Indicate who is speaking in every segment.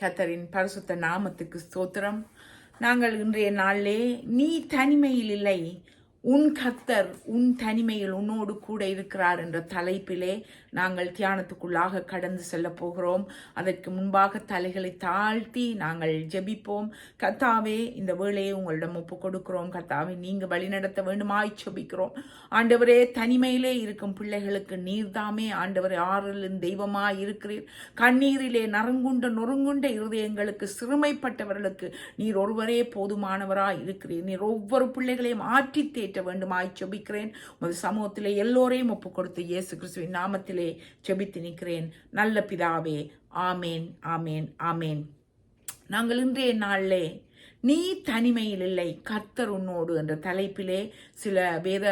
Speaker 1: கத்தரின் பரிசுத்த நாமத்துக்கு ஸ்தோத்திரம். நாங்கள் இன்றைய நாளிலே நீ தனிமையில் இல்லை உன் கத்தர் உன் தனிமையில் உன்னோடு கூட இருக்கிறார் என்ற தலைப்பிலே நாங்கள் தியானத்துக்குள்ளாக கடந்து செல்ல போகிறோம். அதற்கு முன்பாக தலைகளை தாழ்த்தி நாங்கள் ஜெபிப்போம். கத்தாவே இந்த வேளையை உங்களிடம் ஒப்பு கொடுக்கிறோம். கத்தாவே நீங்கள் வழிநடத்த வேண்டுமாய் ஜெபிக்கிறோம். ஆண்டவரே தனிமையிலே இருக்கும் பிள்ளைகளுக்கு நீர்தாமே. ஆண்டவரே ஆறலின் தெய்வமாய் இருக்கிறீர். கண்ணீரிலே நறுங்குண்ட நொறுங்குண்ட இருதயங்களுக்கு சிறுமைப்பட்டவர்களுக்கு நீர் ஒருவரே போதுமானவராய் இருக்கிறீர். நீர் ஒவ்வொரு பிள்ளைகளையும் ஆற்றி நிறைவேற்ற வேண்டுமாய் செபிக்கிறேன். உமது சமூகத்திலே எல்லோரையும் ஒப்பு கொடுத்து இயேசு கிறிஸ்துவின் நாமத்திலே செபித்து நிற்கிறேன். நல்ல பிதாவே ஆமேன் ஆமேன் ஆமேன். நாங்கள் இன்றைய நாளிலே நீ தனிமையில் இல்லை. கர்த்தர் உன்னோடு என்ற தலைப்பிலே சில வேத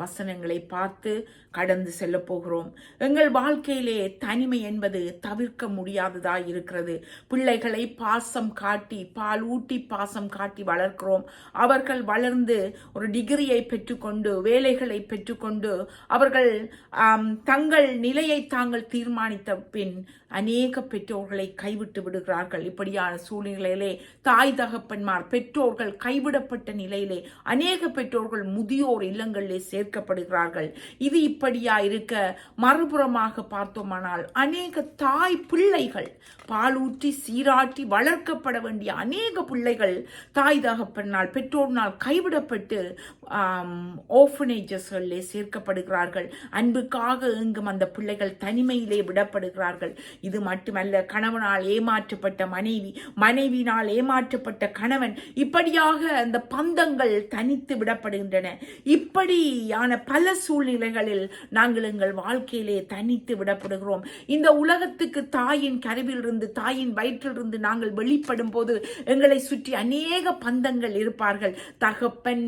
Speaker 1: வசனங்களை பார்த்து கடந்து செல்ல போகிறோம். எங்கள் வாழ்க்கையிலே தனிமை என்பது தவிர்க்க முடியாததா இருக்கிறது. பிள்ளைகளை பாசம் காட்டி பால் ஊட்டி பாசம் காட்டி வளர்க்கிறோம். அவர்கள் வளர்ந்து ஒரு டிகிரியை பெற்றுக்கொண்டு வேலைகளை பெற்றுக்கொண்டு அவர்கள் தங்கள் நிலையை தாங்கள் தீர்மானித்த பின் அநேக பெற்றோர்களை கைவிட்டு விடுகிறார்கள். இப்படியான சூழ்நிலையிலே தாய் தகப்பன்மார் பெற்றோர்கள் கைவிடப்பட்ட நிலையிலே அநேக பெற்றோர்கள் முதியோர் இல்லங்களிலே சேர்க்கப்படுகிறார்கள். இது இப்படியா இருக்க? மறுபுறமாக பார்த்தோமானால் அநேக தாய் பிள்ளைகள் பாலூற்றி சீராட்டி வளர்க்கப்பட வேண்டிய அநேக பிள்ளைகள் தாய் தகப்பனால் பெற்றோர்னால் கைவிடப்பட்டு ஓஃபனேஜஸ்களிலே சேர்க்கப்படுகிறார்கள். அன்புக்காக எங்கும் அந்த பிள்ளைகள் தனிமையிலே விடப்படுகிறார்கள். இது மட்டுமல்ல கணவனால் ஏமாற்றப்பட்ட மனைவி மனைவினால் ஏமாற்றப்பட்ட கணவன் இப்படியாக அந்த பந்தங்கள் தனித்து விடப்படுகின்றன. இப்படியான பல சூழ்நிலைகளில் நாங்கள் எங்கள் வாழ்க்கையிலே தனித்து விடப்படுகிறோம். இந்த உலகத்துக்கு தாயின் கருவிலிருந்து தாயின் வயிற்றிலிருந்து நாங்கள் வெளிப்படும் போது எங்களை சுற்றி அநேக பந்தங்கள் இருப்பார்கள். தகப்பன்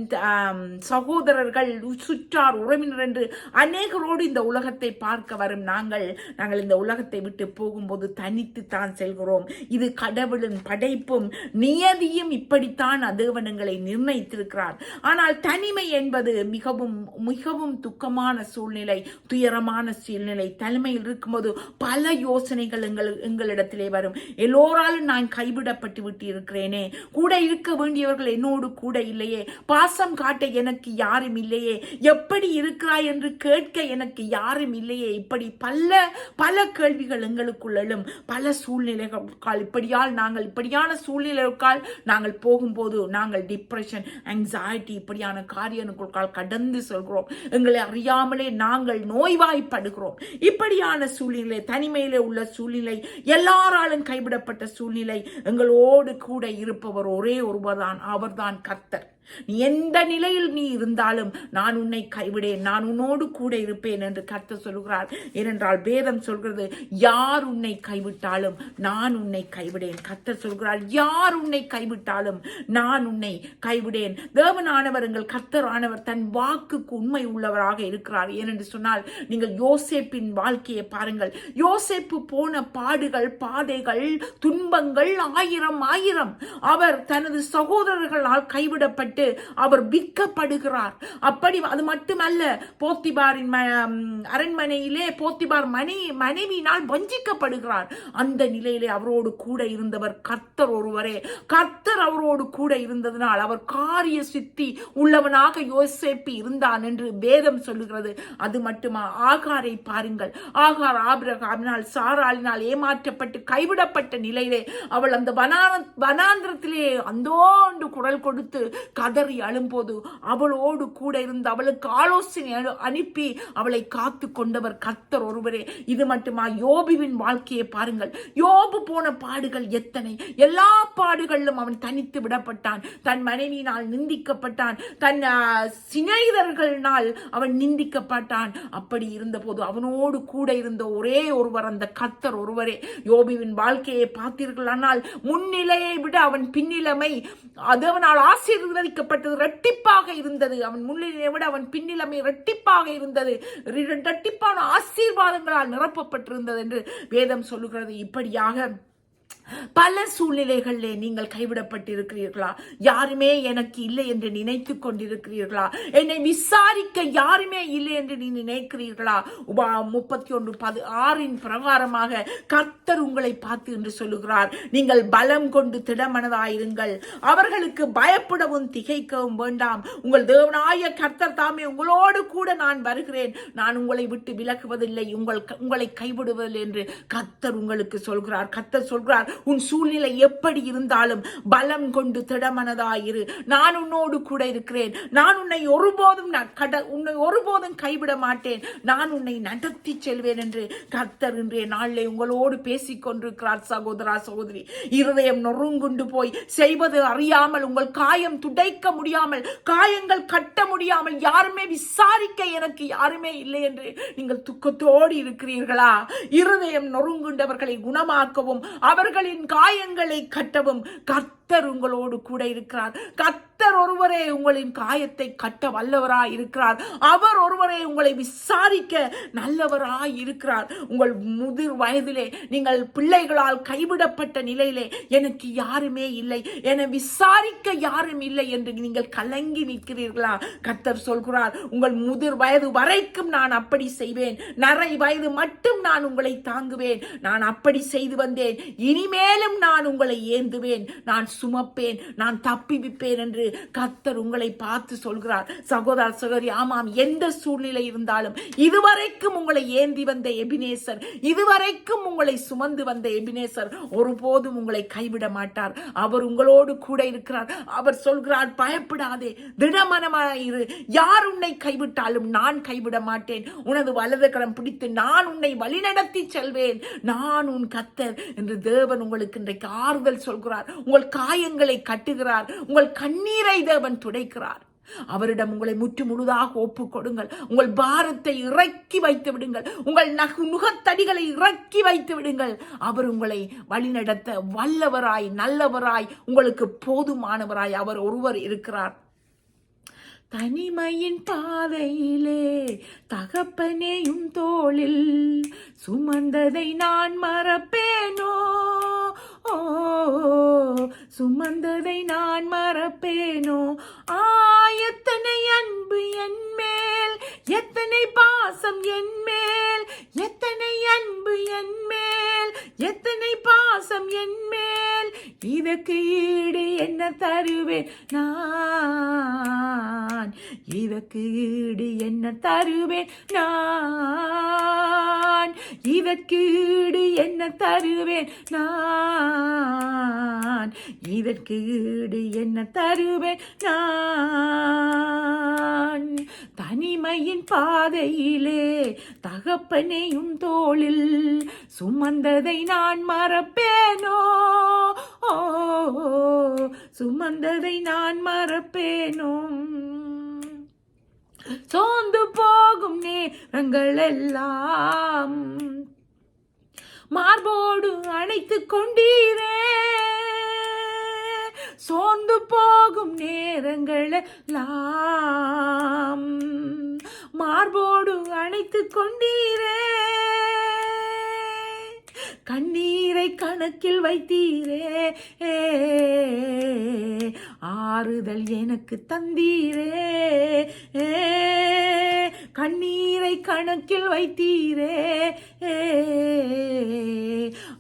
Speaker 1: சகோதரர்கள் சுற்றார் உறவினர் என்று அநேகரோடு இந்த உலகத்தை பார்க்க வரும் நாங்கள். நாங்கள் இந்த உலகத்தை விட்டு போகும்போது தனித்து தான் செல்கிறோம். இது கடவுளின் படைப்பும் நியதியும் இப்படித்தான் அதேவனங்களை நிர்ணயித்திருக்கிறார். ஆனால் தனிமை என்பது மிகவும் மிகவும் துக்கமான சூழ்நிலை துயரமான சூழ்நிலை. தலைமையில் இருக்கும்போது பல யோசனைகள் எங்கள் எங்களிடத்திலே வரும். எல்லோராலும் நான் கைவிடப்பட்டு விட்டு இருக்கிறேனே கூட இருக்க வேண்டியவர்கள் என்னோடு கூட இல்லையே. பாசம் காட்ட எனக்கு யாரும் இல்லையே. எப்படி இருக்கிறாய் என்று கேட்க எனக்கு யாரும் இல்லையே. இப்படி பல பல கேள்விகள் எங்களுக்குள்ளும் பல சூழ்நிலைகள் இப்படியால் நாங்கள் இப்படியான சூழ்நிலைகளுக்கால் நாங்கள் போகும்போது நாங்கள் டிப்ரெஷன் anxiety இப்படியான காரியங்களுக்கால் கடந்து செல்கிறோம். எங்களை அறியாமலே நாங்கள் நோய்வாய்ப்படுகிறோம். இப்படியான சூழ்நிலை தனிமையிலே உள்ள சூழ்நிலை எல்லாராலும் கைவிடப்பட்ட சூழ்நிலை எங்களோடு கூட இருப்பவர் ஒரே ஒருவர்தான் அவர்தான் கர்த்தர். நீ எந்த நிலையில் நீ இருந்தாலும் நான் உன்னை கைவிடேன் நான் உன்னோடு கூட இருப்பேன் என்று கர்த்தர் சொல்கிறார். ஏனென்றால் வேதம் சொல்கிறது யார் உன்னை கைவிட்டாலும் நான் உன்னை கைவிடேன். கர்த்தர் சொல்கிறார் யார் உன்னை கைவிட்டாலும் நான் உன்னை கைவிடேன். தேவனானவர் எங்கள் கர்த்தர் ஆனவர் தன் வாக்குக்கு உண்மை உள்ளவராக இருக்கிறார். ஏனென்று சொன்னால் நீங்கள் யோசேப்பின் வாழ்க்கையை பாருங்கள். யோசேப்பு போன பாடுகள் பாதைகள் துன்பங்கள் ஆயிரம் ஆயிரம். அவர் தனது சகோதரர்களால் கைவிடப்பட்டு கேட்டு அவர் விற்கப்படுகிறார். அப்படி அது மட்டுமல்ல போத்திபாரின் அரண்மனையிலே போத்திபார் மனை மனைவியினால் வஞ்சிக்கப்படுகிறார். அந்த நிலையிலே அவரோடு கூட இருந்தவர் கர்த்தர் ஒருவரே. கர்த்தர் அவரோடு கூட இருந்ததனால் அவர் காரிய சித்தி உள்ளவனாக யோசேப்பி இருந்தான் என்று வேதம் சொல்லுகிறது. அது மட்டுமா? ஆகாரை பாருங்கள். ஆகார் ஆபிரகாமினால் சாராளினால் ஏமாற்றப்பட்டு கைவிடப்பட்ட நிலையிலே அவள் அந்த வனான வனாந்திரத்திலே அந்தோண்டு குரல் கொடுத்து கதறி அழும்போது அவளோடு கூட இருந்து அவளுக்கு ஆலோசனை அனு- அனுப்பி அவளை காத்து கொண்டவர் கர்த்தர் ஒருவரே. இது மட்டுமா யோபுவின் வாழ்க்கையை பாருங்கள். யோபு போன பாடுகள் எத்தனை? எல்லா பாடுகளிலும் அவன் தனித்து விடப்பட்டான். தன் மனைவியினால் நிந்திக்கப்பட்டான். தன் சிநேகிதர்களினால் அவன் நிந்திக்கப்பட்டான். அப்படி இருந்தபோது அவனோடு கூட இருந்த ஒரே ஒருவர் அந்த கர்த்தர் ஒருவரே. யோபுவின் வாழ்க்கையை பார்த்தீர்களானால் முன்னிலையை விட அவன் பின்னிலைமை அதவனால் ஆசீர்வதிக்கப்பட்டது இரட்டிப்பாக இருந்தது. அவன் முன்னிலையை விட அவன் பின்னிலமை இரட்டிப்பாக இருந்தது. இரட்டிப்பான ஆசீர்வாதங்களால் நிரப்பப்பட்டிருந்தது என்று வேதம் சொல்லுகிறது. இப்படியாக பல சூழ்நிலைகளிலே நீங்கள் கைவிடப்பட்டிருக்கிறீர்களா? யாருமே எனக்கு இல்லை என்று நினைத்து கொண்டிருக்கிறீர்களா? என்னை விசாரிக்க யாருமே இல்லை என்று நீ நினைக்கிறீர்களா? உபா முப்பத்தி ஒன்று பது ஆறின் பிரகாரமாக கர்த்தர் உங்களை பார்த்து என்று சொல்லுகிறார். நீங்கள் பலம் கொண்டு திடமனதாயிருங்கள். அவர்களுக்கு பயப்படவும் திகைக்கவும் வேண்டாம். உங்கள் தேவனாய கர்த்தர் தாமே உங்களோடு கூட நான் வருகிறேன். நான் உங்களை விட்டு விலகுவதில்லை. உங்கள் உங்களை கைவிடுவதில்லை என்று கர்த்தர் உங்களுக்கு சொல்கிறார். கர்த்தர் சொல்கிறார் உன் சூழ்நிலை எப்படி இருந்தாலும் பலம் கொண்டு திடமனதாயிரு. நான் உன்னோடு கூட இருக்கிறேன். நான் உன்னை ஒருபோதும் நான் கட உன்னை ஒருபோதும் கைவிட மாட்டேன். நான் உன்னை நடத்தி செல்வேன் என்று கர்த்தர் இன்றைய நாளிலே உங்களோடு பேசிக்கொண்டிருக்கிறார் சகோதரா சகோதரி. இருதயம் நொறுங்குண்டு போய் செய்வது அறியாமல் உங்கள் காயம் துடைக்க முடியாமல் காயங்கள் கட்ட முடியாமல் யாருமே விசாரிக்க எனக்கு யாருமே இல்லை என்று நீங்கள் துக்கத்தோடு இருக்கிறீர்களா? இருதயம் நொறுங்குண்டவர்களை குணமாக்கவும் அவர்களை காயங்களை கட்டவும் கத்தர் உங்களோடு கூட இருக்கிறார். கர்த்தர் ஒருவரே உங்களின் காயத்தை கட்ட வல்லவராய் இருக்கிறார். அவர் ஒருவரே உங்களை விசாரிக்க நல்லவராய் இருக்கிறார். உங்கள் முதிர் வயதிலே நீங்கள் பிள்ளைகளால் கைவிடப்பட்ட நிலையிலே எனக்கு யாருமே இல்லை. என விசாரிக்க யாரும் இல்லை என்று நீங்கள் கலங்கி நிற்கிறீர்களா? கர்த்தர் சொல்கிறார் உங்கள் முதிர் வயது வரைக்கும் நான் அப்படி செய்வேன். நரை வயது மட்டும் நான் உங்களை தாங்குவேன். நான் அப்படி செய்து வந்தேன். இனிமேலும் நான் உங்களை ஏந்துவேன். நான் சுமப்பேன். நான் தப்பிவிப்பேன் என்று கத்தர் உங்களை பார்த்து சொல்கிறார். சகோதர சகோதரி ஆமாம் எந்த சூழ்நிலை இருந்தாலும் இதுவரைக்கும் உங்களை ஏந்தி வந்த எபினேசர் இதுவரைக்கும் உங்களை சுமந்து வந்த எபினேசர் ஒருபோதும் உங்களை கைவிட மாட்டார். அவர் உங்களோடு கூட இருக்கிறார். அவர் சொல்கிறார் பயப்படாதே திடமனமாயிரு. யார் உன்னை கைவிட்டாலும் நான் கைவிட மாட்டேன். உனது வலது கரம் பிடித்து நான் உன்னை வழிநடத்தி செல்வேன். நான் உன் கத்தர் என்று தேவன் உங்களுக்கு இன்றைக்கு ஆறுதல் சொல்கிறார். உங்கள் காயங்களை கட்டுகிறார். உங்கள் கண்ணீரை தேவன் துடைக்கிறார். அவரிடம் உங்களை முற்று முழுதாக ஒப்பு கொடுங்கள். உங்கள் பாரத்தை இறக்கி வைத்து விடுங்கள். உங்கள் நகு நுகத்தடிகளை இறக்கி வைத்து விடுங்கள். அவர் உங்களை வழிநடத்த வல்லவராய் நல்லவராய் உங்களுக்கு போதுமானவராய் அவர் ஒருவர் இருக்கிறார். தனிமையின் பாதையிலே தகப்பனேயும் தோளில் சுமந்ததை நான் மறப்பேனோ? ஓ சுமந்ததை நான் மறப்பேனோ? ஆ எத்தனை அன்பு என் மேல் எத்தனை பாசம் என் மேல் எத்தனை அன்பு என் மேல் எத்தனை பாசம் என் மேல் இதற்கு ஈடு என்ன தருவேன் நான்? இதற்கு ஈடு என்ன தருவேன் நான்? இதற்கு ஈடு என்ன தருவேன் நான்? இதற்கு ஈடு என்ன தருவேன் நான்? தனிமையின் பாதையிலே தகப்பனையும் தோளில் சுமந்ததை நான் மறப்பேனோ? சுமந்ததை நான் மறப்பேனோ? சோர்ந்து போகும் நேரங்கள் எல்லாம் மார்போடு அணைத்து கொண்டீரே. சோர்ந்து போகும் நேரங்கள் எல்லாம் மார்போடு அணைத்து கொண்டீரே. கண்ணீரை கணக்கில் வைத்தீரே. ஆறுதல் எனக்கு தந்தீரே. கண்ணீரை கணக்கில் வைத்தீரே.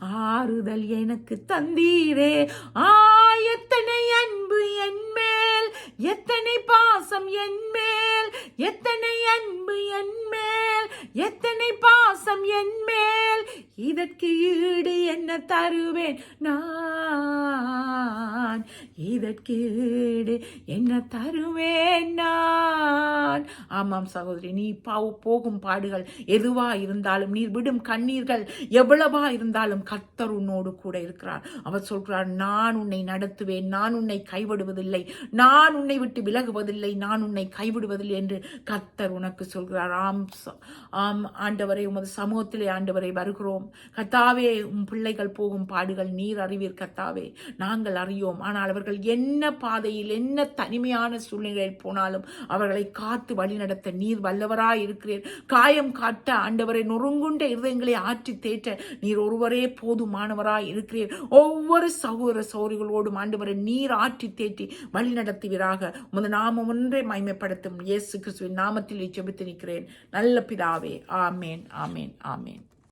Speaker 1: ஆறுதல் எனக்கு தந்தீரே. ஆ எத்தனை அன்பு என் மேல். எத்தனை பாசம் என் மேல். எத்தனை அன்பு என் மேல். எத்தனை பாசம் என் மேல்? இதற்கு ஈடு என்ன தருவேன் நான்? இதற்கேடு என்ன தருவேன் நான்? ஆமாம் சகோதரி நீ பாவு போகும் பாடுகள் எதுவா இருந்தாலும் நீர் விடும் கண்ணீர்கள் எவ்வளவா இருந்தாலும் கர்த்தர் உன்னோடு கூட இருக்கிறார். அவர் சொல்கிறார் நான் உன்னை நடத்துவேன் நான் உன்னை கைவிடுவதில்லை நான் உன்னை விட்டு விலகுவதில்லை நான் உன்னை கைவிடுவதில்லை என்று கர்த்தர் உனக்கு சொல்கிறார். ஆம் ஆம் ஆண்டவரை உமது சமூகத்திலே ஆண்டவரை வருகிறோம். கத்தாவே உம் பிள்ளைகள் போகும் பாடுகள் நீர் அறிவீர் கத்தாவே நாங்கள் அறியோம் ஆனால் அவர்கள் அவர்கள் என்ன பாதையில் என்ன தனிமையான சூழ்நிலையில் போனாலும் அவர்களை காத்து வழிநடத்த நீர் வல்லவராய் இருக்கிறீர். காயம் காட்ட ஆண்டவரை நொறுங்குண்ட இருதயங்களை ஆற்றி தேற்ற நீர் ஒருவரே போதுமானவராய் இருக்கிறீர். ஒவ்வொரு சகோதர சௌரிகளோடும் ஆண்டவரை நீர் ஆற்றி தேற்றி வழிநடத்துவீராக உமது நாமம் ஒன்றை மயமைப்படுத்தும் இயேசு கிறிஸ்துவின் நாமத்தில் ஜெபித்து நிற்கிறேன். நல்ல பிதாவே ஆமேன் ஆமேன் ஆமேன்.